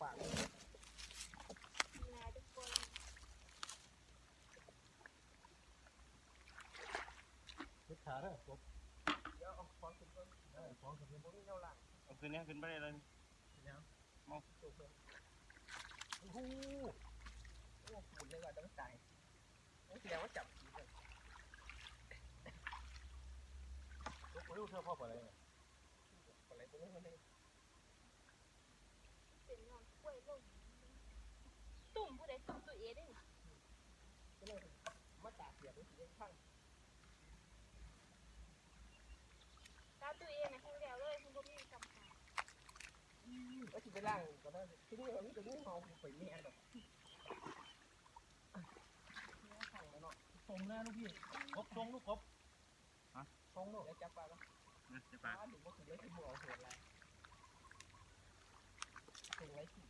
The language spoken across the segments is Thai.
ปากนาทุกคนพุทธาเด้อครบเดี๋ยวเอาของขึ้นก่อนเออของกับเพิ่นบ่มีแนวล่างเอาคืนนี้ขึ้นไปได้เลยตัวเพิ่นโอ้โหโอ้หมุนเลยว่าต้องตายต้องแสดงว่าจับผีเลยลูกลูกเธอพ่อปอะไรเนี่ยอะไรพวกนี้มันเลย เป็นนอนกล้วยลง ตัวเอได้มาตาเสียบไว้สีข้างตาตัวเอเนี่ยแห้งแล้วเลยคุณบ่มีกำหาว่าสิไปล่างก็ได้ที่นี่มันจะงูเห่าไปแม่ดอกเนี่ยข้างแล้วเนาะส่งหน้าลูกพี่ครบทรงลูกครบท้องเนาะแล้วจับปลาเนาะนะจะปลาปากถึงว่าคือเลี้งที่บ่อเห็นอะไรเป็นไรที่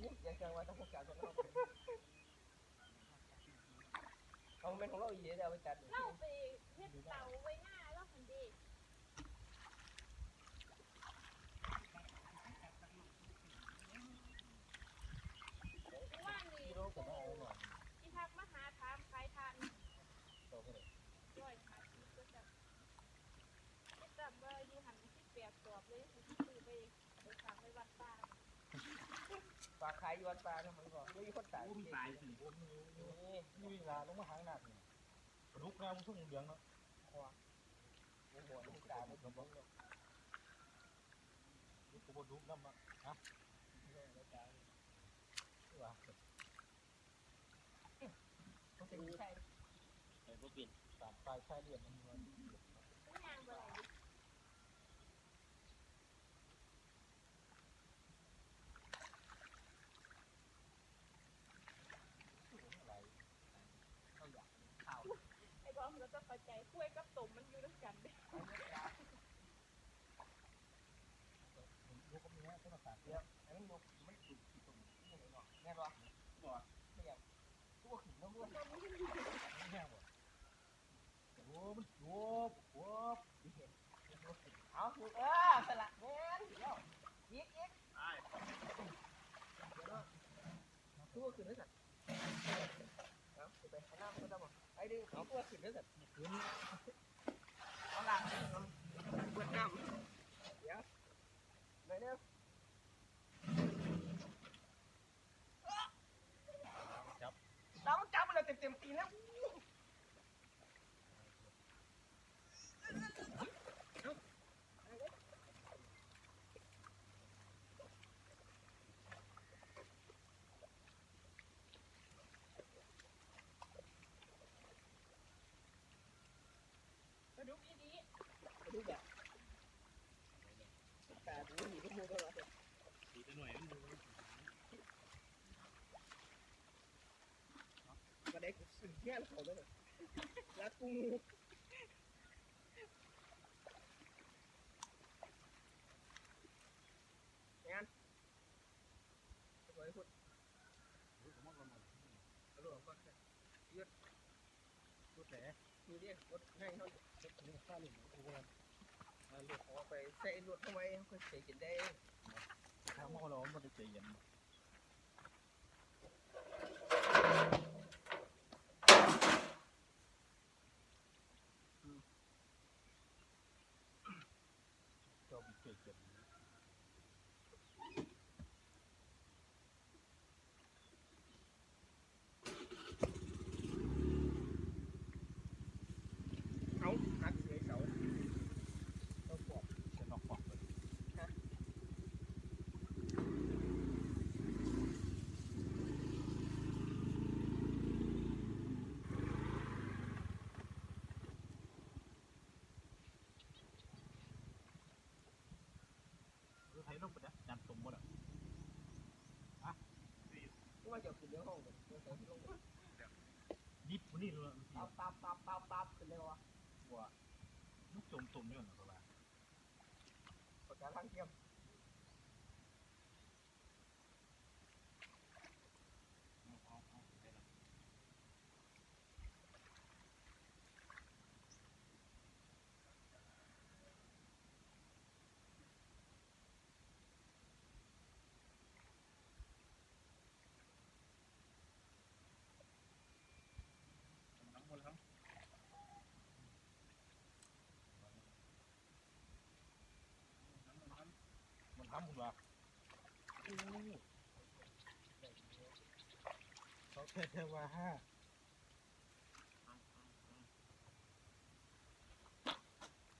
นี่ยัง จังว่าต้องพกการของเราเอาเป็นของเราอีกเดี๋ยวเอาไปจัดเล่าไปเฮ็ดเตาไว้หน้าแล้วหันเดีว่านี่โลก็ได้เอาหน่อยที่พักมาหาถามขายทานโตก็ได้ย่อยขายก็จะจำว่าอยู่หันที่แปดตอบเลยซื้อไปไปฝากไว้วัดป่า ปลาขายยวนปลาเนี่ยมันก็ไม่มีคนตายอุ้มตายสิผมมีนี่นี่เวลาลงมาหางหนักนี่ลูกน้ำทุ่งเหลืองเนาะหัวหัวลูกตาไม่สมบูรณ์ลูกกบลูกน้ำอะฮะว่าเขาจะมีใช่ไอ้พวกปิดสามปลายชายเรียนมันมัน ทุกอย่างบ่ได้ อะไร เขาอยากข่าว ไอ้บอมก็จะเข้าใจกล้วยกับตุ่ มมันอยู่ด้วยกันเด้ลูกก็มีนะต้องตัดเยวอันนั้นลูกมันสุกตรงนี้เนาะแน่ะบ่ไม่ยตัวขึ้นแล้วด้วยแห้งบ่โอ้มันโว้บโว้บเอาถูกเออสลยวยิกยิกตายตัวขึ้นแล้วสัตว์เอาไปข้างหน้าก็ได้บ่ไอ้ดึงเอาตัวขึ้นแล้วสัตว์ขึ้น เอาล่างเอาเปิดน้ำเดี๋ยวไปเร็วจับเราจับมันเลยเต็มๆตีแล้ว กระดูกอีดี ดูแบบตาดูหนีก็มูก็มา ตีตัว หน่วยมันดูก็ได้สึ่งเงี้ยเขาเลยรักกูงานสวยพุทธลูกมันมันเอาลูกก่อนยืดลูกแต่มีเรียกรถแห้เขานี่ข้าเล่นกูว่าเอาลูกออกไปใส่รถทำไมเขาใส่กินได้ ถ้าเมาเรามันจะใจเย็นจอมเก่ง เขาหักเสียเสาเขาปอก จะนอกปอกเลย รถไถลงไปนะยันตรงหมดอะว่าจะขึ้นเรื่องห้องเลยเดี๋ยวใส่ลงดิบวันนี้เลยปั๊บปั๊บปั๊บปั๊บปั๊บขึ้นเลยวะว่าลูกจมตุ่มเนี่ยนะประมาณประกาศทางเทียม ทำคุณวะโอ้เขาแค่แค่ว่าห้า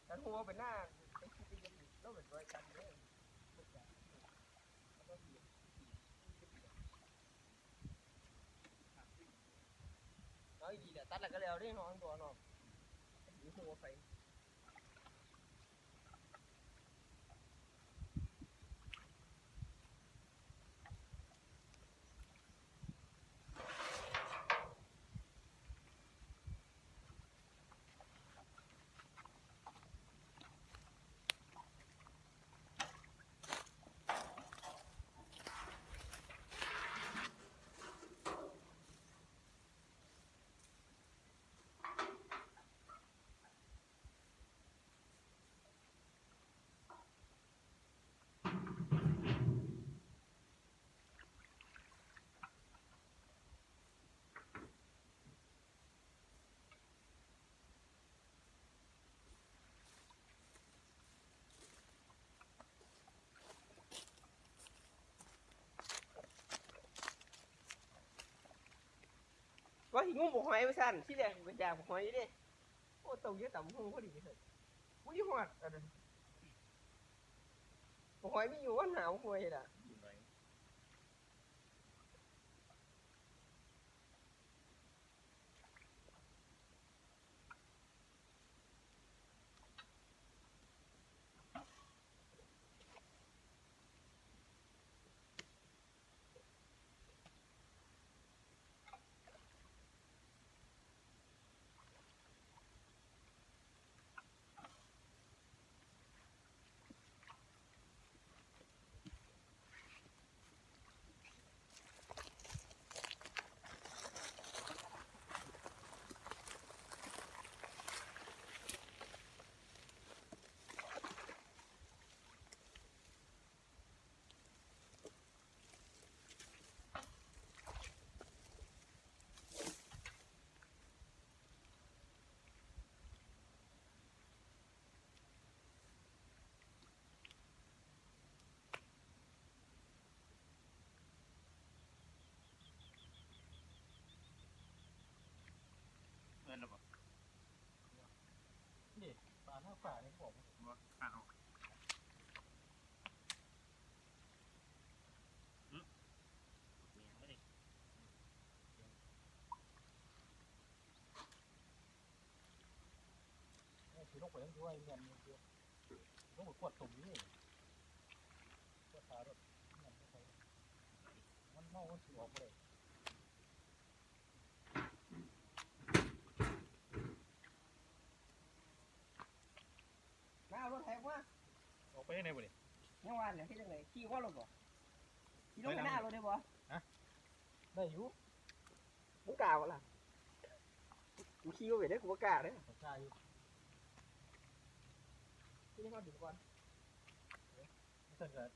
ฉันหัวเป็นหน้าไปคิดไปยังแล้วเป็นรอยกันเลยเอาอีกทีเดี๋ยวตัดแล้วก็แล้วได้น้องตัวน้องอยู่หัวไฟ ว่าหิงุ้มบกหอยไปสั่นที่แรกเป็นยางบกหอยนี่เด้โอ้ตรงเยอะต่ำหงพอดีเลยวุ้ยหอดอันนั้นบกหอยไม่อยู่ว่าหนาวหวยล่ะาหน้าป่านี่บอกว่าข้าวอืมเมียไม่ได้คือต้องไปทั้งด้วยเงินมันคือต้องไปกวดตรงนี้กวดขาแบบมันไม่ใช่มันเมามันสิออกเลย มาเอารถแท็กมา ออกไป ยังไงวะนี่ยังวันเนี่ยที่จังไหนขี่ว่ารถบ่ขี่ลงไปหน้ารถได้บ่ได้อยู่มึงกล้าวะล่ะกูขี่ก็ไปได้กูบ่กล้าเด้อกล้าอยู่ที่นี่เขาดึงก่อนถ้าเกิด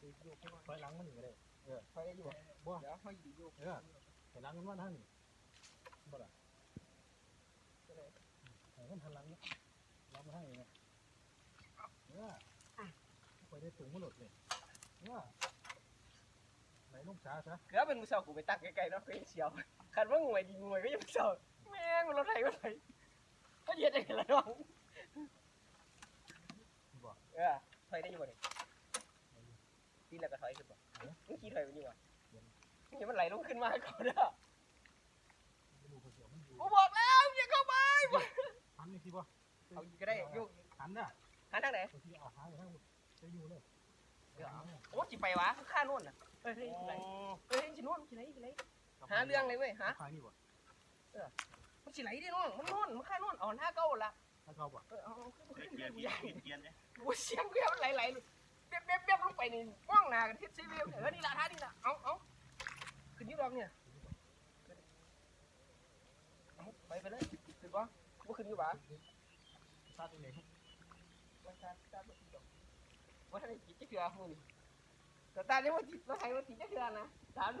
ดูดูถอยหลังมันอยู่ก็ได้คอยได้อยู่บ่บ่เดี๋ยวเขาดึงอยู่เออถอยหลังมันว่าท่านนี่บ่ล่ะก็ได้เออมันหันหลังเรามาให้ไงเออ ไปได้ถุงมันหลุดเลยเออไหนลูกช้าซะเดี๋ยวเป็นมือเสากูไปตักไกลๆเนาะเพื่อนเชียวคันว่างวยดีงวยก็ยังมือเสาแม่งมันรถไถมันไปก็เย็ดได้กันละน้องบ่เออถอยได้อยู่บ่เนี่ยที่แล้วก็ถอยขึ้นบ่มึงขี่ถอยไปอยู่บ่นี่มันไหลลงขึ้นมาก่อนเด้อไม่รู้เขาเสียวมันอยู่กูบอกแล้วอย่าเข้าไปหันนี่สิบ่เอาอีกก็ได้โยกหันน่ะหันทางไหน บางทีเอาหางอยู่ทางจะอยู่เลยโอ้จิไปวะข้านู่นน่ะเฮ้ยเฮ้ยที่ไหนเฮ้ยที่นู่นที่ไหนที่ไหนหาเรื่องเลยเว้ยฮะทางนี่บ่มันสิไหลดินู่นมันนู่นมันข้านู่นเอาหน้าเก้าละถ้าเขาบ่เออเอาขึ้นเกีขึ้นยขึ้นนใหญ่เกียนเนี่ยกูเสียงเกลียวไหลไหลเบี้ยเบี้ยเบี้ยลงไปนี่ว่องหนากันทิศซีเรียลเออนี่ละท่านี่ละเอาเอาขึ้นยี่ดอกเนี่ยเอาไปไปเลยขึ้นบ่บ่ขึ้นอยู่บ่ตาตัวเองว่าตาตา บ่ติดดอกว่าท่านจิตจะเกลือมึงแต่ตาเนี่ยว่าจิตว่าไทยว่าจิตจะเกลือนะตาเ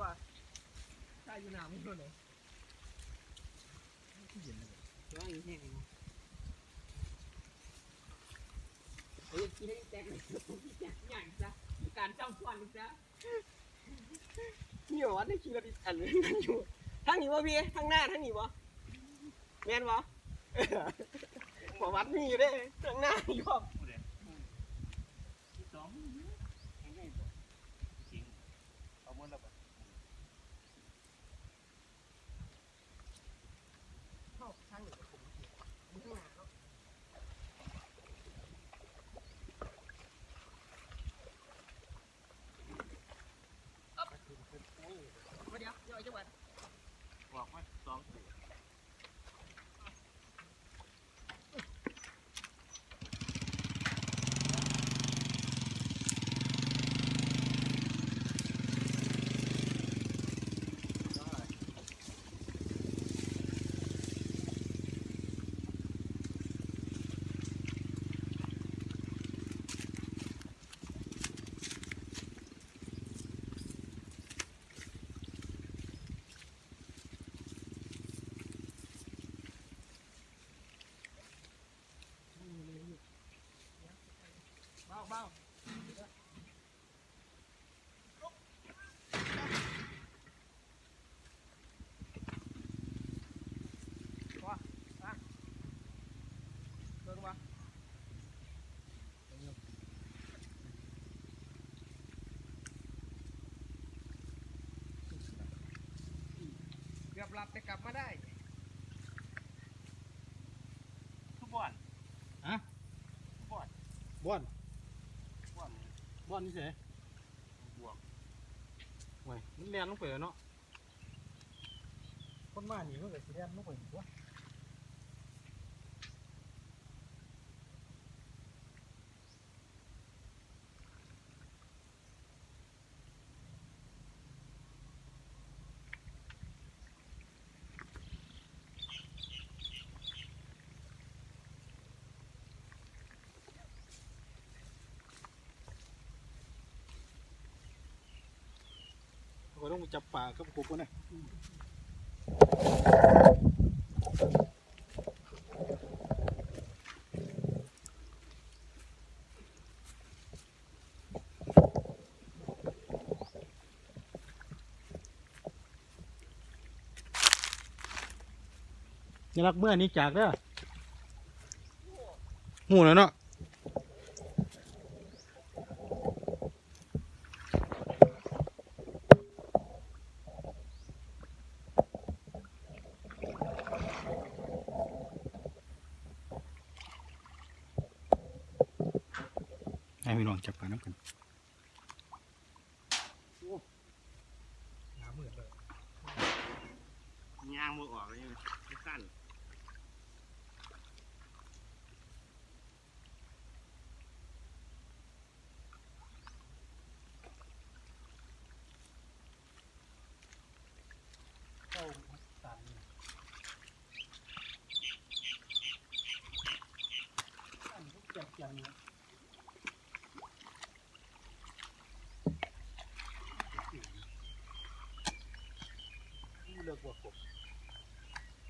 ว่าใช่อยู่หนาวไม่รู้เลยที่เย็นเลยว่าอย่างนี้เฮ้ยกินได้แตกเลยแตกอย่างจ้ะการจ้องควันจ้ะนี่บอกว่าได้คิวแล้วอันนั้นอยู่ทั้งนี้วะพี่ทั้งหน้าทั้งนี้วะแม่นวะบอกวัดมีอยู่เด้ทั้งหน้าอยู่บ่ผู้ใดที่สองยังไงบ่จริงเอาหมดแล้วบ่ เข้าทางนี้ก็ผมมึงข้างหน้าเนาะมาเดี๋ยวเดี๋ยวไอ้จังหวัด บอกว่าสองตัว เบาเบาว่าอะเดินมาเกือบหลับแต่กลับมาได้ ทุกบ่อนฮะทุกบ่อนบ้อนบ่อน บ้อนนี่เฉยบวกไว้มันเรียนลงไปแล้วเนาะคนมาหนีมันก็สิเรียนลงไปอีกวะ จับปลากับกบกันนะนี่รักเมื่อนี้จากเด้อหูแล้วเนาะ ให้พี่น้องจับปลาน้ำกัน น้ำมืดเลย ยางมือออกเลยใช่ไหมไม่สั้น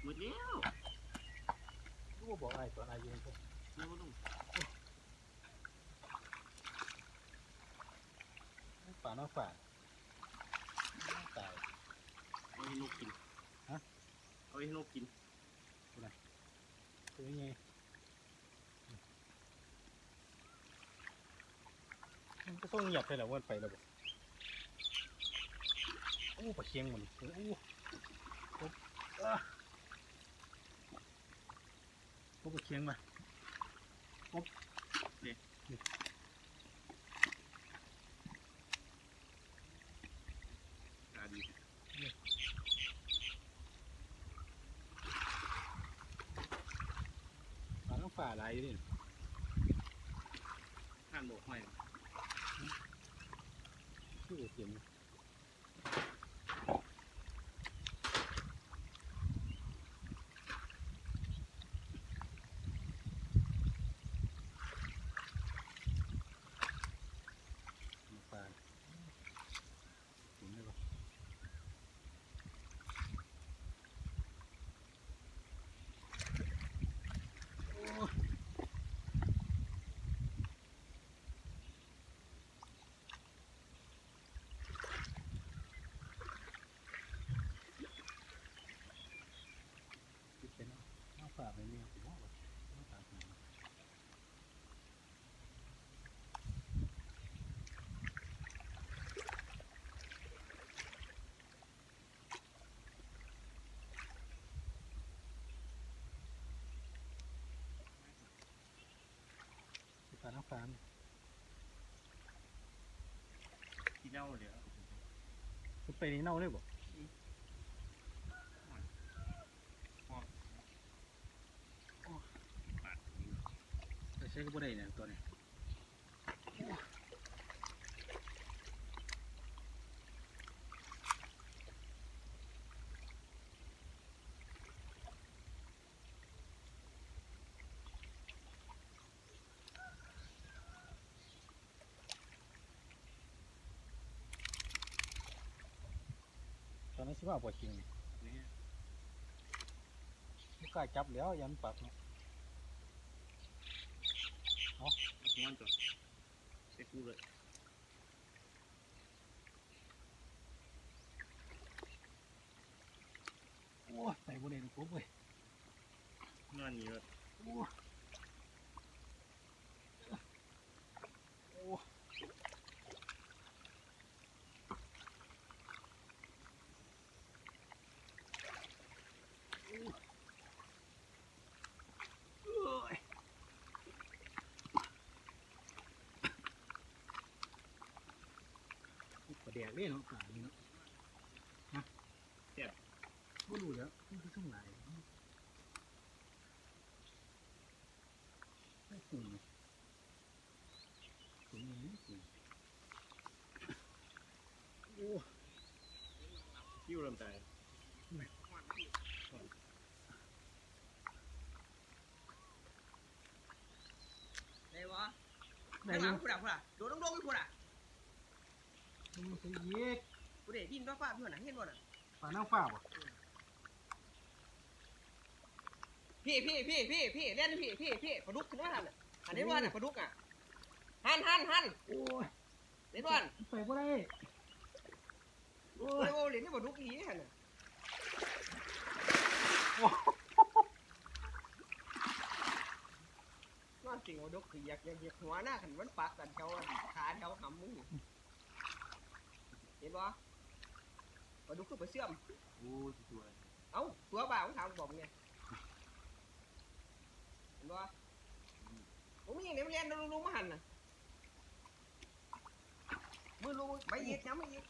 หมดแล้ว ลูกบอกไอ้ตอนอายุเพิ่น เร็วลง ป่าน้ำฝ่าตายเอาให้นกกินฮะเอาให้นกกินคือไงมันก็ต้องเหยียบไปแล้ววันไปแล้วบ่โอ้ปลาเคียงหมดโอ้โอ้โอ้อะโอ้ปลาเคียงมาตามที่เน่าเดี๋ยวสุดไปนี่เน่าเลยบ่ใช้ก็บ่ได้เนี่ยตัวเนี้ อนนั้นสิว่าปวดจริงนี่ไม่กล้าจับแล้วยันปากเนี่ยม้วนตัวเซ็กูเลยโอ้ยใส่บนเองปุ๊บเว้ยนั่นนี่เลยโอ้ ประเดี๋ยวเล่นเนาะป่านี้เนาะฮะเจ็บไม่รู้แล้วนี่คือช่วงไหนไม่กลุ่มกลุ่มนี้กลุ่มโอ้คิ้วลำใจได้บ่ได้หยัลังงผู้ด่าผู้ด่าโดดลงๆอยู่ผู้ด่า มันใส่เย็กผู้เด็บินฟ้าฟ้าผู้น่ะเห็นบ่น่ะป่าน้ำฟ้าบ่พี่พี่พี่พี่พี่เล่นพี่พี่พี่ปลาดุกขึ้นมาหันน่ะอันนี้ว่าน่ะปลาดุกอะหันหันหันโอ้ยเล่นว่าไปบ่ได้โอ้โอ้ยยโอ้ยเล่นนี่ปลาดุกอีหันน่ะนอนจริงปลาดุกคืออยากอยากอยากหัวหน้าขันมันปากกันเขาอะขาเขาหำมึง เห็นบ่ปลาดุกคือปลาเสื่อม โอ้ยตัว เอ้าตัวบ่าวของถามบอกไงเห็นบ่ผมมีอย่างนี้มันเรียนรู้ๆมาหันน่ะมือรู้ไม่ยิดย้ำไม่ยิด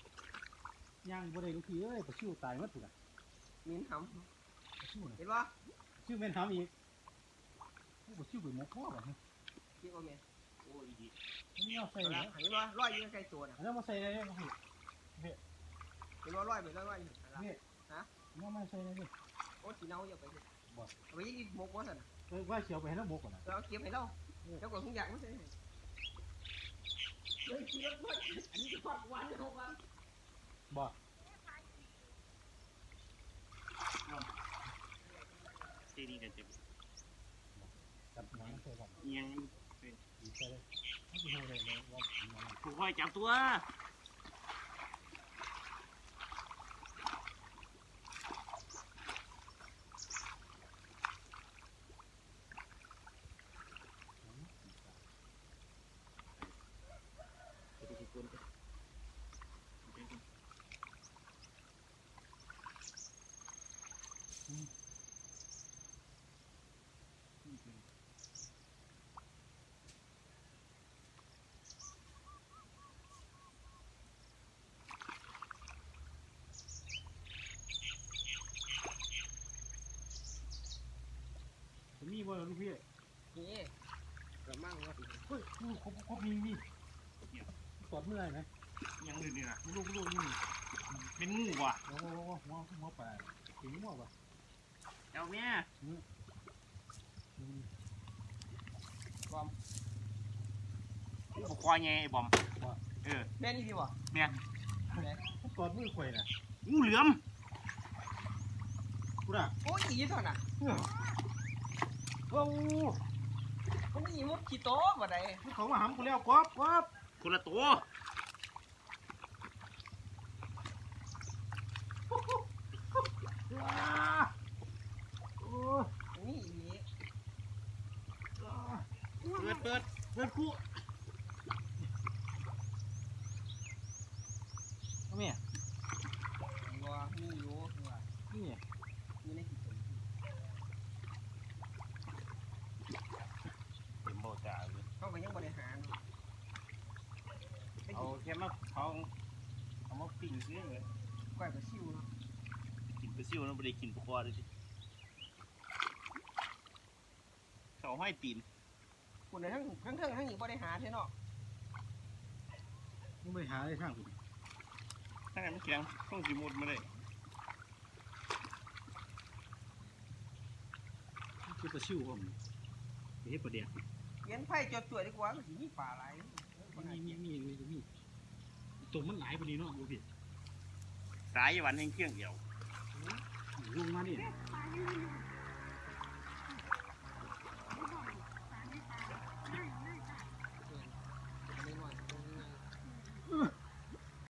ย่างบ่ได้ลูกพี่เอ้ยปลาชิวตายหมดพุ่นน่ะมินหปลาชิวำน่ะเห็นบ่ชิวแม่นทำอีกโอ้ปลาชิวไปหมกหม้อบ่ฮะคิดว่าแม่โอ้ยดีอันนี้เอาใส่เห็นแล้บ่วเห็นบ่ร้อยอยู่ใกล้ตัวน่ะอันนั้นมาใส่ได้เลยมาให้ เห็นบ่ร้อยไปร้อยร้อยอยู่น้ำมาใส่ได้เลยโอ้สีเน่าอย่าไปเลยบ่เอาไปยิงหมกบ่สั่นน่ะเอ้ยว่าเชียวไปให้น้ำหมกก่อนนะเราเก็บให้เราเจ้าก็คงอยากมันใช่เฮ้ยเก็บหมดอันนี้ทอดวันเอาวันบ่เจดีกันเจ็บจับน้ำใส่บ่เอียงดีใส่เลยไม่ดูเลยเลยว่าผมมันถูกคอยจับตัว จะ มีบ่ลูกพี่นี่กระมังว่าเฮ้ยลูกครบครบมีมีตอดเมื่อไหร่ไหมยังอื่นนี่นะลูกลูกนี่เป็นงูว่ะว้าวว้าวว้าวหัวปลาถึงหัวป่ะเจ้าแม่บุกคอยไงไอ้บอมเออแม่นี่ดีบ่แม่ตอดมือข่อยน่ะงูเหลือมกูน่ะโอ้ยอีเท่าน่ะ โอ้มันมีมุดขี้โตบ่ได้เขามาหำกูแล้วก๊อบก๊อบคนละตัวว้าโอ้ นี่อี เปิดเปิดเปิดคู่ แม่ บ่มีอยู่ว่า นี่ อยู่ในขี้โต เป็นโบจ่าเลย เขาก็ยังบ่ได้หาเนาะ เอา แค่มาเขาเอามาปิ้งซื้อเลยก้อยปลาซิวเนาะกินไปซิ่วแล้วไม่ได้กินปลาคอเลยสิเขาห้อยตีนคุณในทั้งทั้งเทิงทั้งหญิงบ่ได้หาเท่เนาะมึงไปหาได้ทางคุณถ้างั้นมันแข็งต้องสิมุดมาเลยคือปลาชิวผมเฮ็ดปลาเดียกเย็นไผ่จดตัวดีกว่ามันสิมีปลาหลายมีมีมีมีมี ตัวมันหลายปานนี้เนาะบ่พี่สายวันแห่งเครื่องเดียวลงมานี่ ปลาอยู่